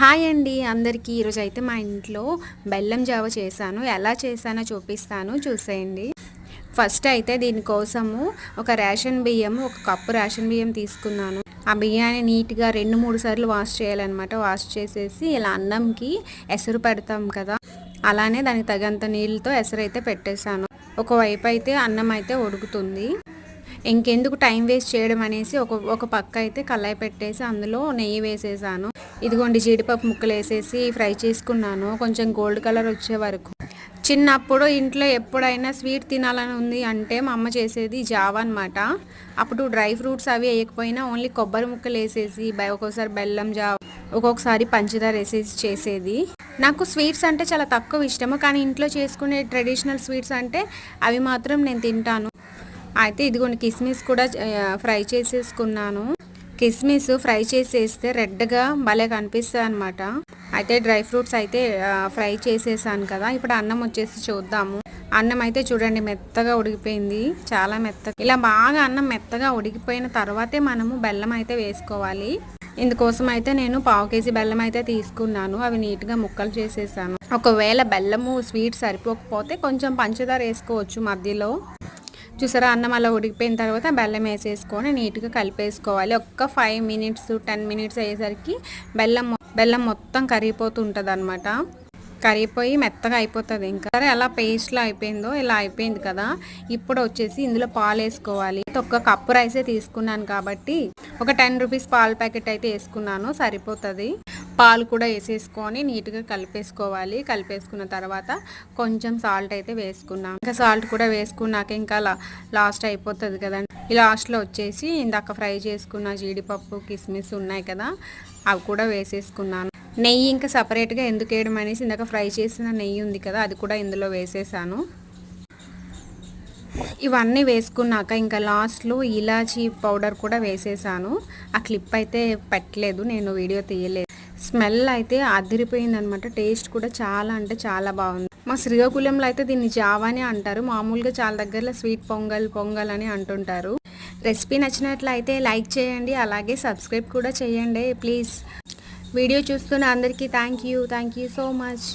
Hi అండి అందరికీ. ఈరోజు అయితే మా ఇంట్లో బెల్లం జావ చేశాను. ఎలా చేశానో చూపిస్తాను. చూసేయండి. ఫస్ట్ అయితే దీనికోసము ఒక రేషన్ బియ్యం ఒక కప్పు రేషన్ బియ్యం తీసుకున్నాను. ఆ బియ్యాన్ని నీట్గా రెండు మూడు సార్లు వాష్ చేయాలన్నమాట. వాష్ చేసేసి ఇలా అన్నంకి ఎసరు పెడతాం కదా. అలానే దానికి తగినంత నీళ్ళతో ఎసరు అయితే పెట్టేశాను. ఒకవైపు అయితే అన్నం అయితే ఉడుకుతుంది. ఇంకెందుకు టైం వేస్ట్ చేయడం అనేసి ఒక ఒక పక్క అయితే కళాయి పెట్టేసి అందులో నెయ్యి వేసేసాను. ఇదిగోండి జీడిపప్పు ముక్కలు వేసేసి ఫ్రై చేసుకున్నాను. కొంచెం గోల్డ్ కలర్ వచ్చే వరకు. చిన్నప్పుడు ఇంట్లో ఎప్పుడైనా స్వీట్ తినాలని ఉంది అంటే మా అమ్మ చేసేది జావా అనమాట అప్పుడు డ్రై ఫ్రూట్స్ అవి వేయకపోయినా ఓన్లీ కొబ్బరి ముక్కలు వేసేసి ఒక్కొక్కసారి బెల్లం జావ ఒక్కొక్కసారి పంచదార వేసేసి చేసేది. నాకు స్వీట్స్ అంటే చాలా తక్కువ ఇష్టము కానీ ఇంట్లో చేసుకునే ట్రెడిషనల్ స్వీట్స్ అంటే అవి మాత్రం నేను తింటాను. అయితే ఇదిగోండి కిస్మిస్ కూడా ఫ్రై చేసేసుకున్నాను. కిస్మిస్ ఫ్రై చేసేస్తే రెడ్గా భలే కనిపిస్తుంది అనమాట అయితే డ్రై ఫ్రూట్స్ అయితే ఫ్రై చేసేసాను కదా ఇప్పుడు అన్నం వచ్చేసి చూద్దాము. అన్నం అయితే చూడండి మెత్తగా ఉడికిపోయింది చాలా మెత్తగా. ఇలా బాగా అన్నం మెత్తగా ఉడికిపోయిన తర్వాతే మనము బెల్లం అయితే వేసుకోవాలి. ఇందుకోసం అయితే నేను పావు కేజీ బెల్లం అయితే తీసుకున్నాను అవి నీట్గా ముక్కలు చేసేసాను. ఒకవేళ బెల్లము స్వీట్ సరిపోకపోతే కొంచెం పంచదార వేసుకోవచ్చు మధ్యలో. చూసారా? అన్నం అలా ఉడికిపోయిన తర్వాత బెల్లం వేసేసుకొని నీట్గా కలిపేసుకోవాలి. ఒక్క ఫైవ్ మినిట్స్ టెన్ మినిట్స్ అయ్యేసరికి బెల్లం బెల్లం మొత్తం కరిగిపోతుంటుంది అనమాట కరిగిపోయి మెత్తగా అయిపోతుంది ఇంకా. సరే అలా పేస్ట్లో అయిపోయిందో ఇలా అయిపోయింది కదా. ఇప్పుడు వచ్చేసి ఇందులో పాలు వేసుకోవాలి. ఒక్క కప్పు రైసే తీసుకున్నాను కాబట్టి ఒక టెన్ రూపీస్ పాల ప్యాకెట్ అయితే వేసుకున్నాను. సరిపోతుంది. పాలు కూడా వేసేసుకొని నీట్గా కలిపేసుకోవాలి. కలిపేసుకున్న తర్వాత కొంచెం సాల్ట్ అయితే వేసుకున్నాం. ఇంకా సాల్ట్ కూడా వేసుకున్నాక ఇంకా లా లాస్ట్ అయిపోతుంది కదండి. ఈ లాస్ట్లో వచ్చేసి ఇందాక ఫ్రై చేసుకున్న జీడిపప్పు కిస్మిస్ ఉన్నాయి కదా అవి కూడా వేసేసుకున్నాను. నెయ్యి ఇంకా సపరేట్గా ఎందుకు వేయడం అనేసి ఇందాక ఫ్రై చేసిన నెయ్యి ఉంది కదా అది కూడా ఇందులో వేసేసాను. ఇవన్నీ వేసుకున్నాక ఇంకా లాస్ట్లో ఇలాచీ పౌడర్ కూడా వేసేసాను. ఆ క్లిప్ అయితే పెట్టలేదు నేను వీడియో తీయలేదు. స్మెల్ అయితే అదిరిపోయింది అనమాట టేస్ట్ కూడా చాలా అంటే చాలా బాగుంది. మా శ్రీకాకుళంలో అయితే దీన్ని జావానే అంటారు. మామూలుగా చాలా దగ్గరలో స్వీట్ పొంగల్ పొంగల్ అని అంటుంటారు. రెసిపీ నచ్చినట్లయితే లైక్ చేయండి అలాగే సబ్స్క్రైబ్ కూడా చేయండి ప్లీజ్. వీడియో చూస్తున్న అందరికీ thank you. Thank you so much.